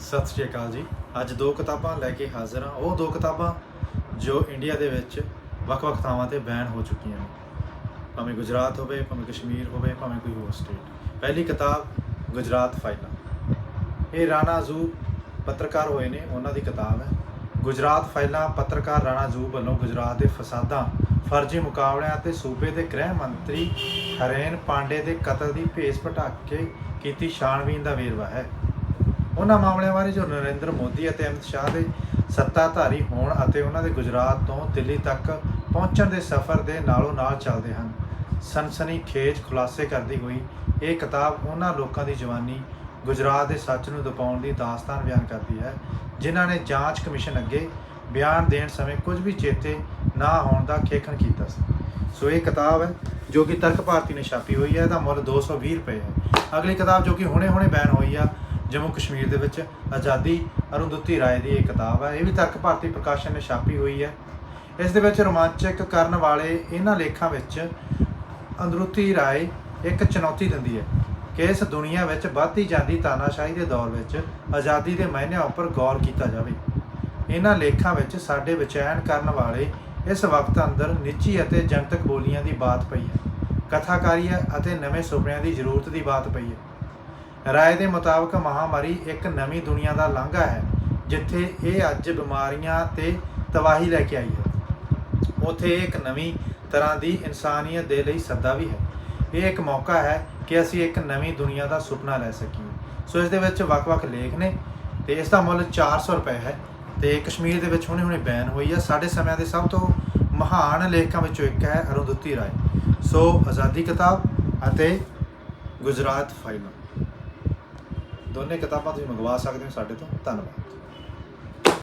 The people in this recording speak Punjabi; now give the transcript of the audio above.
ਸਤਿ ਸ਼੍ਰੀ ਅਕਾਲ ਜੀ। ਅੱਜ ਦੋ ਕਿਤਾਬਾਂ ਲੈ ਕੇ ਹਾਜ਼ਰ ਹਾਂ। ਉਹ ਦੋ ਕਿਤਾਬਾਂ ਜੋ ਇੰਡੀਆ ਦੇ ਵਿੱਚ ਵੱਖ-ਵੱਖ ਥਾਵਾਂ ਤੇ ਬੈਨ ਹੋ ਚੁੱਕੀਆਂ ਨੇ। ਭਾਵੇਂ ਗੁਜਰਾਤ ਹੋਵੇ, ਭਾਵੇਂ ਕਸ਼ਮੀਰ ਹੋਵੇ, ਭਾਵੇਂ ਕੋਈ ਹੋਰ ਸਟੇਟ ਪਹਿਲੀ ਕਿਤਾਬ, ਗੁਜਰਾਤ ਫਾਈਲਾਂ। ਇਹ ਰਾਣਾ ਜ਼ੂ ਪੱਤਰਕਾਰ ਹੋਏ ਨੇ, ਉਹਨਾਂ ਦੀ ਕਿਤਾਬ ਹੈ। ਗੁਜਰਾਤ ਫਾਈਲਾਂ ਪੱਤਰਕਾਰ ਰਾਣਾ ਜ਼ੂ ਵੱਲੋਂ ਗੁਜਰਾਤ ਦੇ ਫਸਾਦਾਂ, ਫਰਜ਼ੀ ਮੁਕਾਬਲਿਆਂ ਤੇ ਸੂਬੇ ਦੇ ਗ੍ਰਹਿ ਮੰਤਰੀ ਹਰੇਨ ਪਾਂਡੇ ਦੇ ਕਤਲ ਦੀ ਭੇਸ ਭਟਕ ਕੇ ਕੀਤੀ ਛਾਣਬੀਨ ਦਾ ਵੇਰਵਾ ਹੈ। ਉਹਨਾਂ ਮਾਮਲਿਆਂ ਬਾਰੇ ਜੋ ਨਰਿੰਦਰ ਮੋਦੀ ਅਤੇ ਅਮਿਤ ਸ਼ਾਹ ਦੇ ਸੱਤਾਧਾਰੀ ਹੋਣ ਅਤੇ ਉਹਨਾਂ ਦੇ ਗੁਜਰਾਤ ਤੋਂ ਦਿੱਲੀ ਤੱਕ ਪਹੁੰਚਣ ਦੇ ਸਫ਼ਰ ਦੇ ਨਾਲੋਂ ਨਾਲ ਚੱਲਦੇ ਹਨ। ਸਨਸਨੀ ਖੇਜ ਖੁਲਾਸੇ ਕਰਦੀ ਹੋਈ ਇਹ ਕਿਤਾਬ ਉਹਨਾਂ ਲੋਕਾਂ ਦੀ ਜਵਾਨੀ, ਗੁਜਰਾਤ ਦੇ ਸੱਚ ਨੂੰ ਦਬਾਉਣ ਦੀ ਦਾਸਤਾਨ ਬਿਆਨ ਕਰਦੀ ਹੈ, ਜਿਨ੍ਹਾਂ ਨੇ ਜਾਂਚ ਕਮਿਸ਼ਨ ਅੱਗੇ ਬਿਆਨ ਦੇਣ ਸਮੇਂ ਕੁਝ ਵੀ ਚੇਤੇ ਨਾ ਹੋਣ ਦਾ ਖੇਖਣ ਕੀਤਾ ਸੀ। ਸੋ ਇਹ ਕਿਤਾਬ ਹੈ, ਜੋ ਕਿ ਤਰਕ ਭਾਰਤੀ ਨੇ ਛਾਪੀ ਹੋਈ ਹੈ, ਇਹਦਾ ਮੁੱਲ 220 ਰੁਪਏ ਹੈ। ਅਗਲੀ ਕਿਤਾਬ ਜੋ ਕਿ ਹੁਣੇ-ਹੁਣੇ ਬੈਨ ਹੋਈ ਆ ਜੰਮੂ ਕਸ਼ਮੀਰ ਦੇ ਵਿੱਚ ਆਜ਼ਾਦੀ ਅਰੁੰਧਤੀ ਰਾਏ ਦੀ ਇਹ ਕਿਤਾਬ ਹੈ। ਇਹ ਵੀ ਤਰਕ ਭਾਰਤੀ ਪ੍ਰਕਾਸ਼ਨ ਨੇ ਛਾਪੀ ਹੋਈ ਹੈ। ਇਸ ਦੇ ਵਿੱਚ ਰੋਮਾਂਚਕ ਕਰਨ ਵਾਲੇ ਇਹਨਾਂ ਲੇਖਾਂ ਵਿੱਚ ਅੰਦਰੂਤੀ ਰਾਏ ਇੱਕ ਚੁਣੌਤੀ ਦਿੰਦੀ ਹੈ ਕਿ ਇਸ ਦੁਨੀਆ ਵਿੱਚ ਵੱਧਦੀ ਜਾਂਦੀ ਤਾਨਾਸ਼ਾਹੀ ਦੇ ਦੌਰ ਵਿੱਚ ਆਜ਼ਾਦੀ ਦੇ ਮਾਇਨਿਆਂ ਉੱਪਰ ਗੌਰ ਕੀਤਾ ਜਾਵੇ। ਇਹਨਾਂ ਲੇਖਾਂ ਵਿੱਚ ਸਾਡੇ ਵਿਚੈਨ ਕਰਨ ਵਾਲੇ ਇਸ ਵਕਤ ਅੰਦਰ ਨਿੱਜੀ ਅਤੇ ਜਨਤਕ ਬੋਲੀਆਂ ਦੀ ਬਾਤ ਪਈ ਹੈ। ਕਥਾਕਾਰੀ ਅਤੇ ਨਵੇਂ ਸੁਪਨਿਆਂ ਦੀ ਜ਼ਰੂਰਤ ਦੀ ਬਾਤ ਪਈ ਹੈ। ਰਾਏ ਦੇ ਮੁਤਾਬਕ ਮਹਾਮਾਰੀ ਇੱਕ ਨਵੀਂ ਦੁਨੀਆ ਦਾ ਲਾਂਘਾ ਹੈ, ਜਿੱਥੇ ਇਹ ਅੱਜ ਬਿਮਾਰੀਆਂ ਤੇ ਤਬਾਹੀ ਲੈ ਕੇ ਆਈ ਹੈ। ਉਥੇ ਇੱਕ ਨਵੀਂ ਤਰ੍ਹਾਂ ਦੀ ਇਨਸਾਨੀਅਤ ਦੇ ਲਈ ਸੱਦਾ ਵੀ ਹੈ। ਇਹ ਇੱਕ ਮੌਕਾ ਹੈ ਕਿ ਅਸੀਂ ਇੱਕ ਨਵੀਂ ਦੁਨੀਆ ਦਾ ਸੁਪਨਾ ਲੈ ਸਕੀਏ। ਸੋ ਇਸ ਦੇ ਵਿੱਚ ਵੱਖ-ਵੱਖ ਲੇਖ ਨੇ ਤੇ ਇਸ ਦਾ ਮੁੱਲ 400 ਰੁਪਏ ਹੈ ਤੇ ਕਸ਼ਮੀਰ ਦੇ ਵਿੱਚ ਹੁਣੇ-ਹੁਣੇ ਬੈਨ ਹੋਈ ਹੈ। ਸਾਡੇ ਸਮਿਆਂ ਦੇ ਸਭ ਤੋਂ ਮਹਾਨ ਲੇਖਕਾਂ ਵਿੱਚੋਂ ਇੱਕ ਹੈ ਅਰੁੰਧਤੀ ਰਾਏ। ਸੋ ਆਜ਼ਾਦੀ ਕਿਤਾਬ ਅਤੇ ਗੁਜਰਾਤ ਫਾਈਲਾਂ। ਦੋਨੇ ਕਿਤਾਬਾਂ ਤੁਸੀਂ ਮੰਗਵਾ ਸਕਦੇ ਹੋ ਸਾਡੇ ਤੋਂ। ਧੰਨਵਾਦ।